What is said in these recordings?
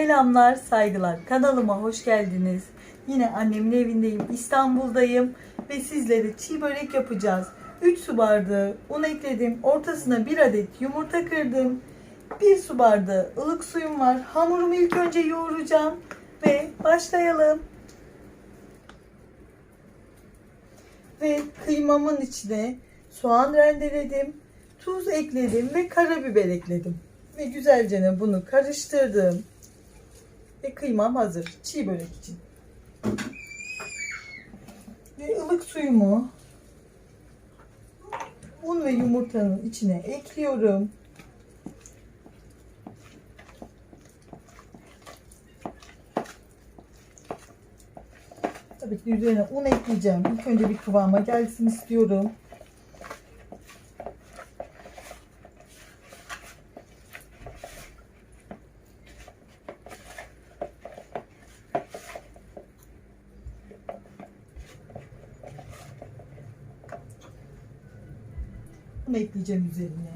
Selamlar, saygılar. Kanalıma hoş geldiniz. Yine annemin evindeyim. İstanbul'dayım ve sizlere çiğ börek yapacağız. 3 su bardağı un ekledim. Ortasına 1 adet yumurta kırdım. 1 su bardağı ılık suyum var. Hamurumu ilk önce yoğuracağım ve başlayalım. Ve kıymamın içine soğan rendeledim. Tuz ekledim ve karabiber ekledim. Ve güzelce bunu karıştırdım. Ve kıymam hazır. Çiğ börek için. Ve ılık suyumu un ve yumurtanın içine ekliyorum. Tabii ki üzerine un ekleyeceğim. İlk önce bir kıvama gelsin istiyorum. Bunu ekleyeceğim üzerine.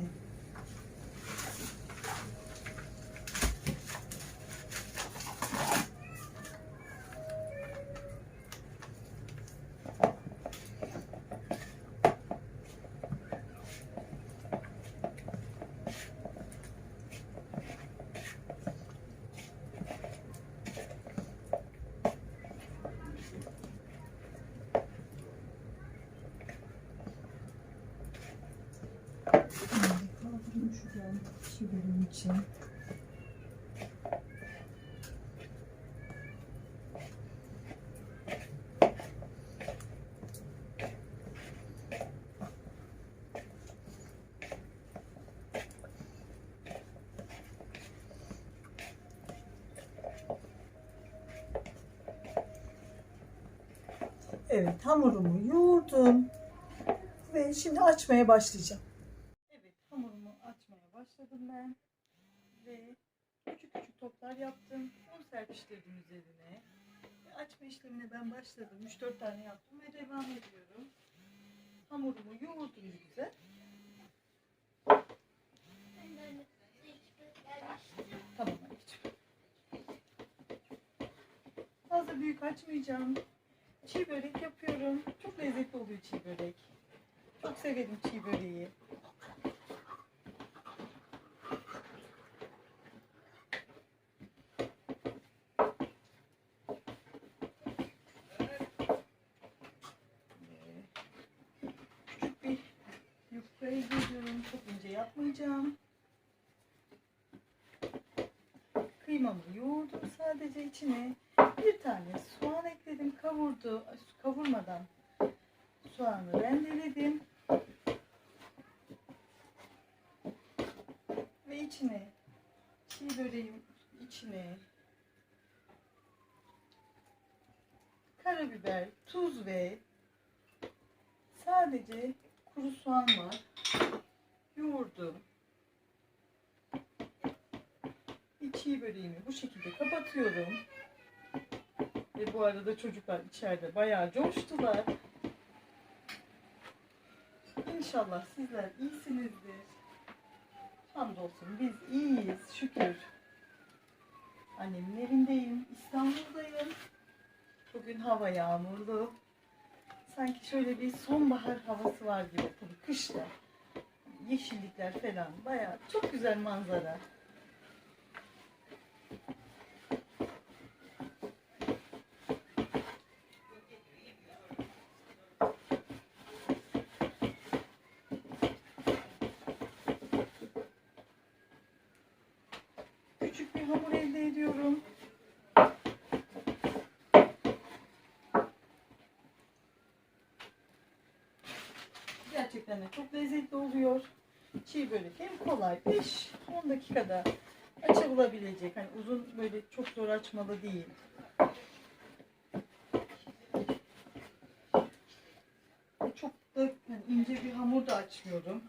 Şuradan çiğ için. Evet hamurumu yoğurdum ve şimdi açmaya başlayacağım. Ben ve küçük küçük toplar yaptım. Un serpiştirdim üzerine. Ve açma işlemine ben başladım. 3-4 tane yaptım ve devam ediyorum. Hamurumu yoğurdum güzel. Tamam anneciğim. Fazla büyük açmayacağım. Çiğ börek yapıyorum. Çok lezzetli oluyor çiğ börek. Çok severim çiğ böreği. Ee, Küçük bir yufkayı geliyorum. Çok ince yapmayacağım. Kıymamı yoğurdum sadece içine. Bir tane soğan ekledim. Kavurdu. Kavurmadan soğanı rendeledim. Ve içine çiğ böreğim içine karabiber, tuz ve sadece kuru soğan var. Yoğurdum. Bir çiğ böreğimi bu şekilde kapatıyorum. Ve bu arada çocuklar içeride bayağı coştular. İnşallah sizler iyisinizdir. Hamdolsun biz iyiyiz şükür. Annemin evindeyim. İstanbul'dayım. Bugün hava yağmurlu. Sanki şöyle bir sonbahar havası var gibi. Tabii kışta. Yeşillikler falan. Bayağı çok güzel manzara. Küçük bir hamur elde ediyorum. Gerçekten de çok lezzetli oluyor. Çiğ börek hem kolay 5-10 dakikada açılabilecek. Hani uzun böyle çok zor açmalı değil. Çok da ince bir hamur da açmıyorum.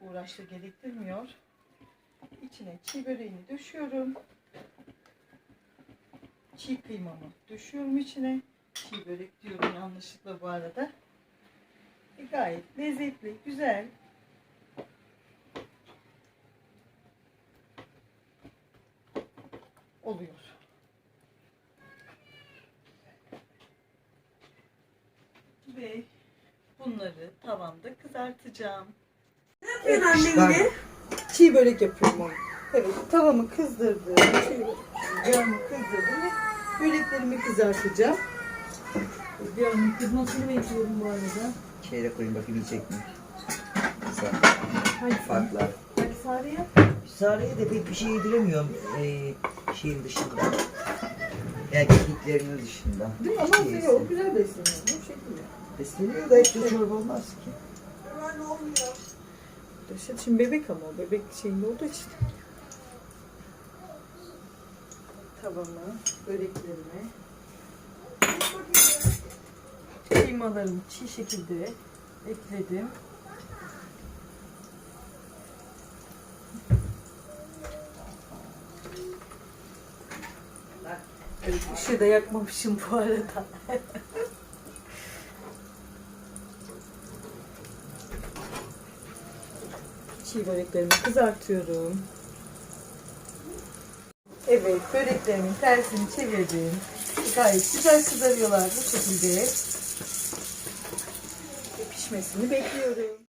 Uğraş da gerektirmiyor. İçine çiğ böreğini döşüyorum. Çiğ kıymamı döşüyorum içine. Çiğ börek diyorum yanlışlıkla bu arada. E, gayet lezzetli, güzel. oluyor. Ve bunları tavamda kızartacağım. Ne yapıyorsun annemle? Çiğ börek yapıyorum onu. Evet, tavamı kızdırdım. Çiğ börek. Yağımı kızdırdım ve böreklerimi kızartacağım. Yağımın kızmasını bekliyorum bu arada. Şeyde koyayım bakayım yiyecek mi? Güzel. Hadi Farklar. Hadi Sare'ye. Sare'ye de pek bir şey yediremiyorum ee, şeyin dışında. Yani kekiklerinin dışında. Değil mi? Ama Sare'ye o güzel besleniyor. Bu şekilde. Besleniyor da hep de çorba olmaz ki. İşte şimdi bebek ama bebek şeyinde olduğu için. Tavama, böreklerime, kıymalarımı çiğ şekilde ekledim. Evet, ışığı da yakmamışım bu arada. Çiğ böreklerimi kızartıyorum. Evet, böreklerimin tersini çevirdim. Gayet güzel kızarıyorlar bu şekilde. Pişmesini bekliyorum.